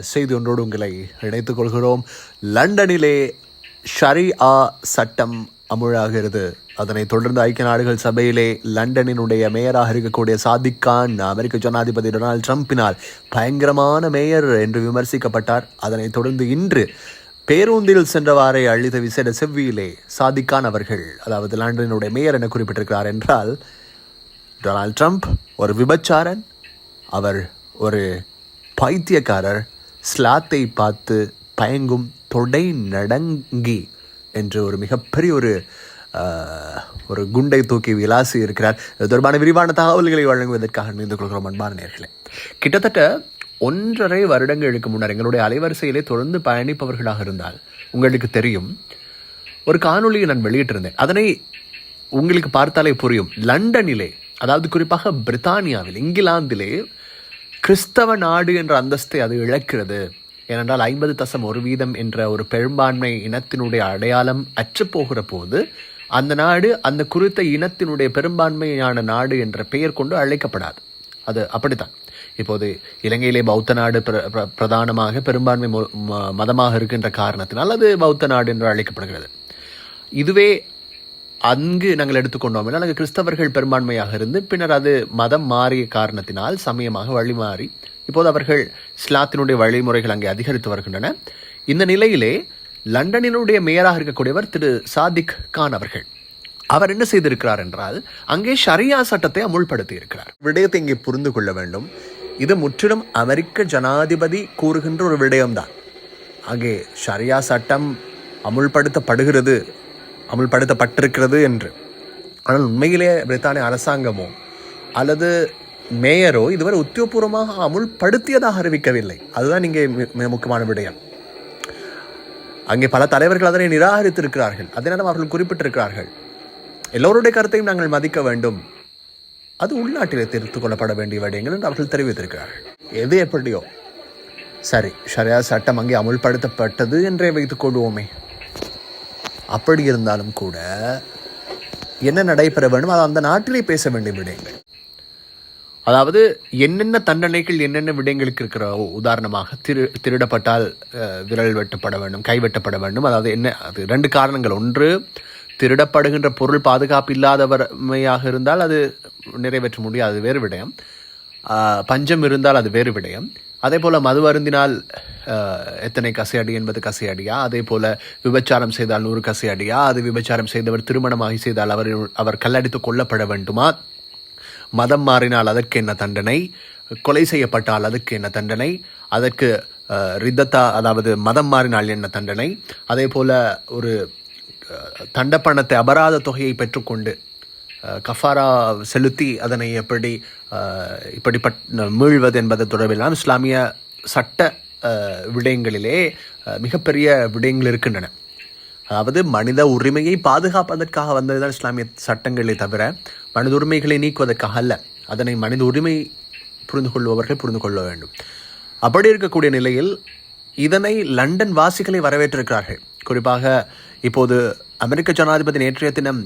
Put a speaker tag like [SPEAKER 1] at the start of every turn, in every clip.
[SPEAKER 1] செய்தி ஒன்றோடு உங்களை இணைத்துக் கொள்கிறோம். லண்டனிலே ஆ சட்டம் அமுழாகிறது அதனைத் தொடர்ந்து ஐக்கிய நாடுகள் சபையிலே லண்டனினுடைய மேயராக இருக்கக்கூடிய சாதிக் கான் அமெரிக்க ஜனாதிபதி டொனால்ட் ட்ரம்பினால் பயங்கரமான மேயர் என்று விமர்சிக்கப்பட்டார். அதனைத் தொடர்ந்து இன்று பேருந்தில் சென்றவாறே அழித்த விசேட செவ்வியிலே சாதிக்கான் அவர்கள் அதாவது லண்டனினுடைய மேயர் என குறிப்பிட்டிருக்கிறார் என்றால் டொனால்ட் ட்ரம்ப் ஒரு விபச்சாரன் அவர் ஒரு பைத்தியக்காரர் ஸ்லாத்தை பார்த்து பயங்கும் தொடை நடங்கி என்று ஒரு மிகப்பெரிய ஒரு ஒரு குண்டை தூக்கி விலாசி இருக்கிறார். இது தொடர்பான விரிவான தகவல்களை வழங்குவதற்காக இணைந்து கொள்கிறோம் அன்பான நேர்களே. கிட்டத்தட்ட ஒன்றரை வருடங்களுக்கு முன்னர் எங்களுடைய அலைவரிசையிலே தொடர்ந்து பயணிப்பவர்களாக இருந்தால் உங்களுக்கு தெரியும் ஒரு காணொளியை நான் வெளியிட்டிருந்தேன். அதனை உங்களுக்கு பார்த்தாலே புரியும். லண்டனிலே அதாவது குறிப்பாக பிரித்தானியாவில் இங்கிலாந்திலே கிறிஸ்தவ நாடு என்ற அந்தஸ்தை அது இழக்கிறது. ஏனென்றால் ஐம்பது தசம் ஒரு வீதம் என்ற ஒரு பெரும்பான்மை இனத்தினுடைய அடையாளம் அற்றுப்போகிற போது அந்த நாடு அந்த குறித்த இனத்தினுடைய பெரும்பான்மையான நாடு என்ற பெயர் கொண்டு அழைக்கப்படாது. அது அப்படித்தான். இப்போது இலங்கையிலே பௌத்த நாடு பிர- பிர- பிரதானமாக பெரும்பான்மை மொ- ம- மதமாக இருக்கின்ற காரணத்தினால் அது பௌத்த நாடு என்று அழைக்கப்படுகிறது. இதுவே அங்கு நாங்கள் எடுத்துக்கொண்டோம் என்றால் அங்கே கிறிஸ்தவர்கள் பெரும்பான்மையாக இருந்து பின்னர் அது மதம் மாறிய காரணத்தினால் சமயமாக வழி மாறி இப்போது அவர்கள் ஸ்லாத்தினுடைய வழிமுறைகள் அங்கே அதிகரித்து வருகின்றன. இந்த நிலையிலே லண்டனினுடைய மேயராக இருக்கக்கூடியவர் திரு சாதிக் கான் அவர்கள். அவர் என்ன செய்திருக்கிறார் என்றால் அங்கே ஷரியா சட்டத்தை அமுல்படுத்தி இருக்கிறார் விடயத்தை இங்கே புரிந்து கொள்ள வேண்டும். இது முற்றிலும் அமெரிக்க ஜனாதிபதி கூறுகின்ற ஒரு விடயம்தான். அங்கே ஷரியா சட்டம் அமுல்படுத்தப்படுகிறது அமுல்படுத்தப்பட்டிருக்கிறது என்று. ஆனால் உண்மையிலே பிரித்தானிய அரசாங்கமோ அல்லது மேயரோ இதுவரை உத்தியோகபூர்வமாக அமுல்படுத்தியதாக அறிவிக்கவில்லை. அதுதான் இங்கே மிக முக்கியமான விடயம். அங்கே பல தலைவர்கள் அதனை நிராகரித்திருக்கிறார்கள். அதே அவர்கள் குறிப்பிட்டிருக்கிறார்கள். எல்லோருடைய கருத்தையும் நாங்கள் மதிக்க வேண்டும். அது உள்நாட்டிலே தெரிந்து கொள்ளப்பட வேண்டிய விடயங்கள் என்று அவர்கள் தெரிவித்திருக்கிறார்கள். எது எப்படியோ. சரி ஷரியா சட்டம் அங்கே அமுல்படுத்தப்பட்டது என்றே வைத்துக் கொள்வோமே. அப்படி இருந்தாலும் கூட என்ன நடைபெற வேண்டும்? அது அந்த நாட்டிலே பேச வேண்டிய விடயங்கள் அதாவது என்னென்ன தண்டனைகள் என்னென்ன விடயங்களுக்கு இருக்கிற உதாரணமாக திரு திருடப்பட்டால் விரல் வெட்டப்பட வேண்டும் கை வெட்டப்பட வேண்டும். அதாவது என்ன அது ரெண்டு காரணங்கள். ஒன்று திருடப்படுகின்ற பொருள் பாதுகாப்பு இல்லாதவமையாக இருந்தால் அது நிறைவேற்ற முடியாது அது வேறு விடயம். பஞ்சம் இருந்தால் அது வேறு விடயம். அதே போல் மது அருந்தினால் எத்தனை கசையடி என்பது கசையடியா? அதே போல விபச்சாரம் செய்தால் நூறு கசையடியா? அது விபச்சாரம் செய்தவர் திருமணமாகி செய்தால் அவர் அவர் கல்லடித்து கொல்லப்பட வேண்டுமா? மதம் மாறினால் அதற்கு என்ன தண்டனை? கொலை செய்யப்பட்டால் அதற்கு என்ன தண்டனை? அதற்கு ரித்தத்தா அதாவது மதம் மாறினால் என்ன தண்டனை? அதே போல ஒரு தண்டப்பணத்தை அபராத தொகையை பெற்றுக்கொண்டு கஃபாரா செலுத்தி அதனை எப்படி இப்படிப்பட் மீழ்வது என்பது தொடர்பிலாம் இஸ்லாமிய சட்ட விடயங்களிலே மிகப்பெரிய விடயங்கள் இருக்கின்றன. அதாவது மனித உரிமையை பாதுகாப்பதற்காக வந்ததுதான் இஸ்லாமிய சட்டங்களே தவிர மனித உரிமைகளை நீக்குவதற்காக அல்ல. அதனை மனித உரிமை புரிந்து கொள்பவர்கள் புரிந்து கொள்ள வேண்டும். அப்படி இருக்கக்கூடிய நிலையில் இதனை லண்டன் வாசிகளை வரவேற்றிருக்கிறார்கள். குறிப்பாக இப்போது அமெரிக்க ஜனாதிபதி நேற்றைய தினம்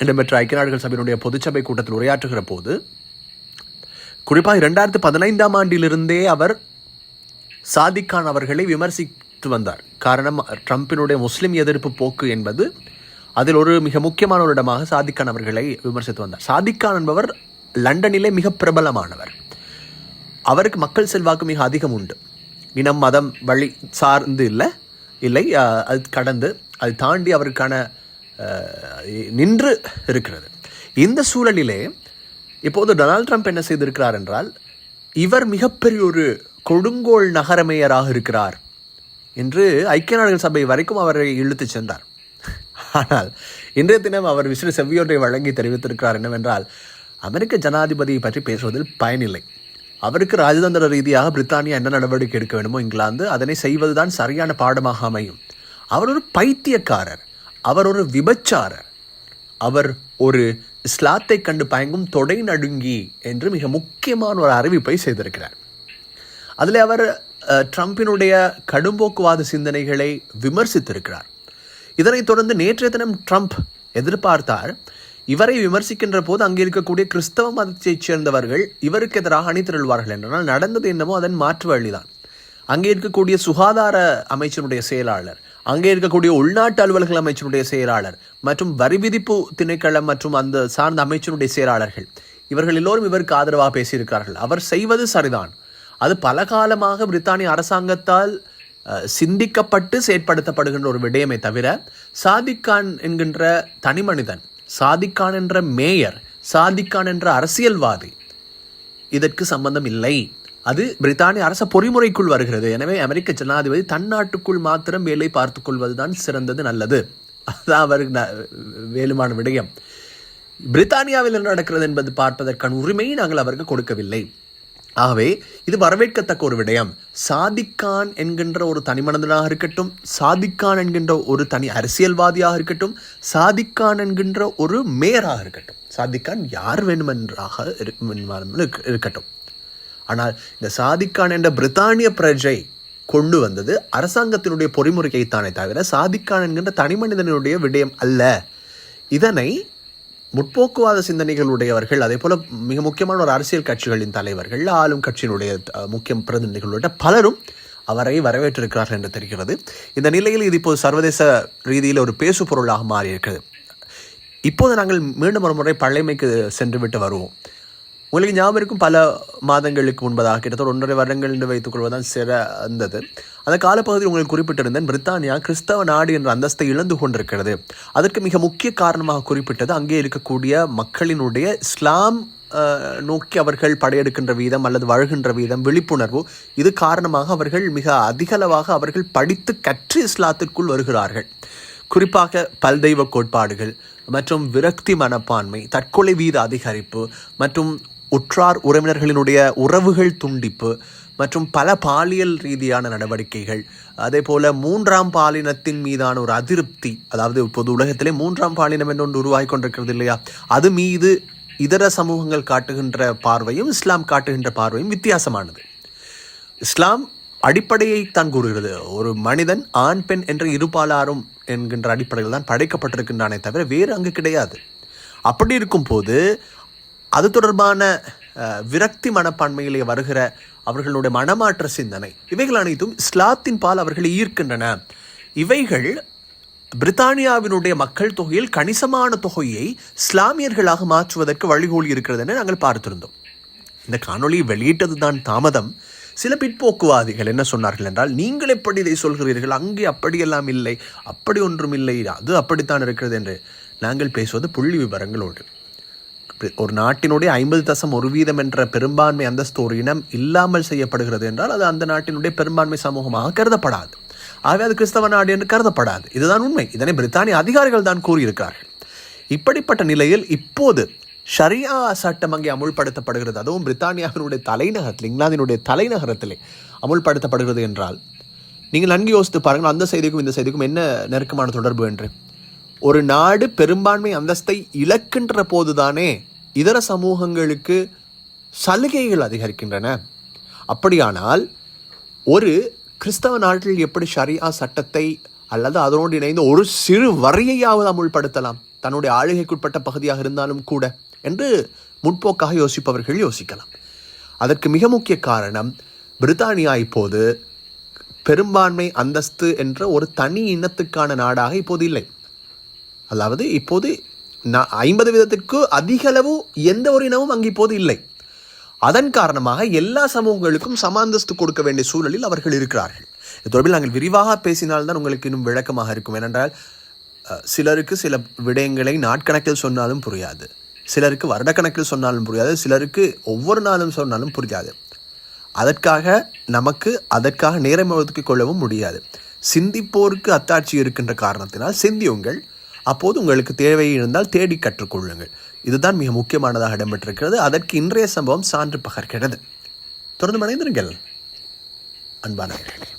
[SPEAKER 1] இடம்பெற்ற ஐக்கிய நாடுகள் சபையினுடைய பொதுச்சபை கூட்டத்தில் உரையாற்றுகிற போது குறிப்பாக இரண்டாயிரத்து பதினைந்தாம் ஆண்டிலிருந்தே அவர் சாதிக்கான் அவர்களை விமர்சித்து வந்தார். காரணம் ட்ரம்பினுடைய முஸ்லிம் எதிர்ப்பு போக்கு என்பது அதில் ஒரு மிக முக்கியமான ஒரு இடமாக சாதிக்கான் அவர்களை விமர்சித்து வந்தார். சாதிக்கான் என்பவர் லண்டனிலே மிக பிரபலமானவர். அவருக்கு மக்கள் செல்வாக்கு மிக அதிகம் உண்டு. இனம் மதம் வழி சார்ந்து இல்லை இல்லை அஹ், அது கடந்து அது தாண்டி அவருக்கான நின்று இருக்கிறது. இந்த சூழலிலே இப்போது டொனால்ட் ட்ரம்ப் என்ன செய்திருக்கிறார் என்றால் இவர் மிகப்பெரிய ஒரு கொடுங்கோல் நகர மேயராக இருக்கிறார் என்று ஐக்கிய நாடுகள் சபை வரைக்கும் அவரை இழுத்துச் சென்றார். ஆனால் இன்றைய தினம் அவர் விசிறு செவ்வியொன்றை வழங்கி தெரிவித்திருக்கிறார் என்னவென்றால் அமெரிக்க ஜனாதிபதியை பற்றி பேசுவதில் பயனில்லை. அவருக்கு ராஜதந்திர ரீதியாக பிரித்தானியா என்ன நடவடிக்கை எடுக்க வேண்டுமோ இங்கிலாந்து அதனை செய்வதுதான் சரியான பாடமாக அமையும். அவர் ஒரு பைத்தியக்காரர். அவர் ஒரு விபச்சாரர். அவர் ஒரு இஸ்லாத்தை கண்டு பயங்கும் தொடை நடுங்கி என்று மிக முக்கியமான ஒரு அறிவிப்பை செய்திருக்கிறார். அதில் அவர் ட்ரம்பினுடைய கடும்போக்குவாத சிந்தனைகளை விமர்சித்திருக்கிறார். இதனைத் தொடர்ந்து நேற்றைய தினம் ட்ரம்ப் எதிர்பார்த்தார் இவரை விமர்சிக்கின்ற போது அங்கே இருக்கக்கூடிய கிறிஸ்தவ மதத்தைச் சேர்ந்தவர்கள் இவருக்கு எதிராக அணிதிரள்வார்கள் என்றனால் நடந்தது என்னமோ அதன் மாற்று வழிதான். அங்கே இருக்கக்கூடிய சுகாதார அமைச்சருடைய செயலாளர் அங்கே இருக்கக்கூடிய உள்நாட்டு அலுவல்கள் அமைச்சருடைய செயலாளர் மற்றும் வரி விதிப்பு திணைக்களம் மற்றும் அந்த சார்ந்த அமைச்சருடைய செயலாளர்கள். இவர்கள் எல்லோரும் இவருக்கு ஆதரவாக பேசியிருக்கிறார்கள். அவர் செய்வது சரிதான். அது பல காலமாக பிரித்தானிய அரசாங்கத்தால் சிந்திக்கப்பட்டு செயற்படுத்தப்படுகின்ற ஒரு விடயமே தவிர சாதிக்கான் என்கின்ற தனிமனிதன் சாதிக்கான் என்ற மேயர் சாதிக்கான் என்ற அரசியல்வாதி இதற்கு சம்பந்தம் இல்லை. அது பிரித்தானிய அரச பொறிமுறைக்குள் வருகிறது. எனவே அமெரிக்க ஜனாதிபதி தன்னாட்டுக்குள் மாத்திரம் வேலை பார்த்துக் கொள்வதுதான் சிறந்தது நல்லது. அதுதான் அவருக்கு வேலுமான விடயம். பிரித்தானியாவில் என்ன நடக்கிறது என்பது பார்ப்பதற்கான உரிமையை நாங்கள் அவருக்கு கொடுக்கவில்லை. ஆகவே இது வரவேற்கத்தக்க ஒரு விடயம். சாதிக்கான் என்கின்ற ஒரு தனி மனிதனாக இருக்கட்டும் சாதிக்கான் என்கின்ற ஒரு தனி அரசியல்வாதியாக இருக்கட்டும் சாதிக்கான் என்கின்ற ஒரு மேயராக இருக்கட்டும் சாதிக்கான் யார் வேண்டுமென்றாக இருக்க- இருக்கட்டும். ஆனால் இந்த சாதிக்கான் என்ற பிரித்தானிய பிரஜை கொண்டு வந்தது அரசாங்கத்தினுடைய பொறிமுறையைத்தானே தவிர சாதிக்கான் என்கின்ற தனி மனிதனுடைய விடயம் அல்ல. இதனை முற்போக்குவாத சிந்தனைகளுடையவர்கள் அதே போல மிக முக்கியமான ஒரு அரசியல் கட்சிகளின் தலைவர்கள் ஆளும் கட்சியினுடைய அஹ், முக்கிய பிரதிநிதிகள் உள்ளிட்ட பலரும் அவரை வரவேற்றிருக்கிறார்கள் என்று தெரிகிறது. இந்த நிலையில் இது இப்போது சர்வதேச ரீதியில் ஒரு பேசு பொருளாக மாறியிருக்கிறது. இப்போது நாங்கள் மீண்டும் ஒரு முறை பழைமைக்கு சென்று விட்டு வருவோம். உங்களுக்கு ஞாபகம் இருக்கும் பல மாதங்களுக்கு முன்பதாக கிட்டத்தட்ட ஒன்றரை வருடங்கள் என்று வைத்துக் கொள்வதுதான் சிறந்தது அந்த காலப்பகுதியில் உங்களுக்கு குறிப்பிட்டிருந்தேன் பிரித்தானியா கிறிஸ்தவ நாடு என்ற அந்தஸ்தை இழந்து கொண்டிருக்கிறது. அதற்கு மிக முக்கிய காரணமாக குறிப்பிட்டது அங்கே இருக்கக்கூடிய மக்களினுடைய இஸ்லாம் நோக்கி அவர்கள் படையெடுக்கின்ற வீதம் அல்லது வழுகின்ற வீதம் விழிப்புணர்வு இது காரணமாக அவர்கள் மிக அதிகளவாக அவர்கள் படித்து கற்று இஸ்லாத்திற்குள் வருகிறார்கள். குறிப்பாக பல்தெய்வ கோட்பாடுகள் மற்றும் விரக்தி மனப்பான்மை தற்கொலை வீத அதிகரிப்பு மற்றும் உற்றார் உறவினர்களினுடைய உறவுகள் துண்டிப்பு மற்றும் பல பாலியல் ரீதியான நடவடிக்கைகள். அதே போல மூன்றாம் பாலினத்தின் மீதான ஒரு அதிருப்தி அதாவது இப்போது உலகத்திலே மூன்றாம் பாலினம் என்று ஒன்று உருவாகி கொண்டிருக்கிறது இல்லையா? அது மீது இதர சமூகங்கள் காட்டுகின்ற பார்வையும் இஸ்லாம் காட்டுகின்ற பார்வையும் வித்தியாசமானது. இஸ்லாம் அடிப்படையை தான் கூறுகிறது. ஒரு மனிதன் ஆண் பெண் என்ற இருபாலாரும் என்கின்ற அடிப்படையில் தான் படைக்கப்பட்டிருக்கின்றானே தவிர வேறு அங்கு கிடையாது. அப்படி இருக்கும்போது அது தொடர்பான விரக்தி மனப்பான்மையிலே வருகிற அவர்களுடைய மனமாற்ற சிந்தனை. இவைகள் அனைத்தும் இஸ்லாத்தின் பால் அவர்களை ஈர்க்கின்றன. இவைகள் பிரித்தானியாவினுடைய மக்கள் தொகையில் கணிசமான தொகையை இஸ்லாமியர்களாக மாற்றுவதற்கு வழிகோல் இருக்கிறது என நாங்கள் பார்த்திருந்தோம். இந்த காணொளியை வெளியிட்டதுதான் தாமதம். சில பிற்போக்குவாதிகள் என்ன சொன்னார்கள் என்றால் நீங்கள் எப்படி இதை சொல்கிறீர்கள்? அங்கே அப்படியெல்லாம் இல்லை. அப்படி ஒன்றும் இல்லை. அது அப்படித்தான் இருக்கிறது என்று நாங்கள் பேசுவது புள்ளி விவரங்களோடு. ஒரு நாட்டினுடைய ஐம்பது தசம் ஒரு வீதம் என்ற பெரும்பான்மை அந்தஸ்து ஒரு இனம் இல்லாமல் செய்யப்படுகிறது என்றால் அது அந்த நாட்டினுடைய பெரும்பான்மை சமூகமாக கருதப்படாது. ஆகவே அது கிறிஸ்தவ நாடு என்று கருதப்படாது. இதுதான் உண்மை. இதனை பிரித்தானிய அதிகாரிகள் தான் கூறியிருக்கிறார்கள். இப்படிப்பட்ட நிலையில் இப்போது ஷரியா சட்டம் அங்கே அமுல்படுத்தப்படுகிறது. அதுவும் பிரித்தானியாவினுடைய தலைநகரத்தில் இங்கிலாந்தினுடைய தலைநகரத்திலே அமுல்படுத்தப்படுகிறது என்றால் நீங்கள் நன்கு யோசித்து பாருங்கள் அந்த செய்திக்கும் இந்த செய்திக்கும் என்ன நெருக்கமான தொடர்பு என்று. ஒரு நாடு பெரும்பான்மை அந்தஸ்தை இழக்கின்ற போதுதானே இதர சமூகங்களுக்கு சலுகைகள் அதிகரிக்கின்றன. அப்படியானால் ஒரு கிறிஸ்தவ நாட்டில் எப்படி ஷரியா சட்டத்தை அல்லது அதனோடு இணைந்து ஒரு சிறு வரியையாவது அமுல்படுத்தலாம் தன்னுடைய ஆளுகைக்குட்பட்ட பகுதியாக இருந்தாலும் கூட என்று முற்போக்காக யோசிப்பவர்கள் யோசிக்கலாம். அதற்கு மிக முக்கிய காரணம் பிரித்தானியா இப்போது பெரும்பான்மை அந்தஸ்து என்ற ஒரு தனி இனத்துக்கான நாடாக இப்போது இல்லை. அதாவது இப்போது நான் ஐம்பது வீதத்திற்கு அதிக அளவு எந்த ஒரு இனமும் அங்கு இப்போது இல்லை. அதன் காரணமாக எல்லா சமூகங்களுக்கும் சமாந்தஸ்து கொடுக்க வேண்டிய சூழலில் அவர்கள் இருக்கிறார்கள். இது தொடர்பில் நாங்கள் விரிவாக பேசினால்தான் உங்களுக்கு இன்னும் விளக்கமாக இருக்கும். ஏனென்றால் சிலருக்கு சில விடயங்களை நாட்கணக்கில் சொன்னாலும் புரியாது. சிலருக்கு வருடக்கணக்கில் சொன்னாலும் புரியாது. சிலருக்கு ஒவ்வொரு நாளும் சொன்னாலும் புரியாது. அதற்காக நமக்கு அதற்காக நேரம் ஒதுக்கிக் கொள்ளவும் முடியாது. சிந்திப்போருக்கு அத்தாட்சி இருக்கின்ற காரணத்தினால் சிந்தியுங்கள். அப்போது உங்களுக்கு தேவை இருந்தால் தேடி கற்றுக்கொள்ளுங்கள். இதுதான் மிக முக்கியமானதாக இடம்பெற்றிருக்கிறது. அதற்கு இன்றைய சம்பவம் சான்று பகர்கிறது. தொடர்ந்து மனைந்திருங்கள் அன்பானவர்களே.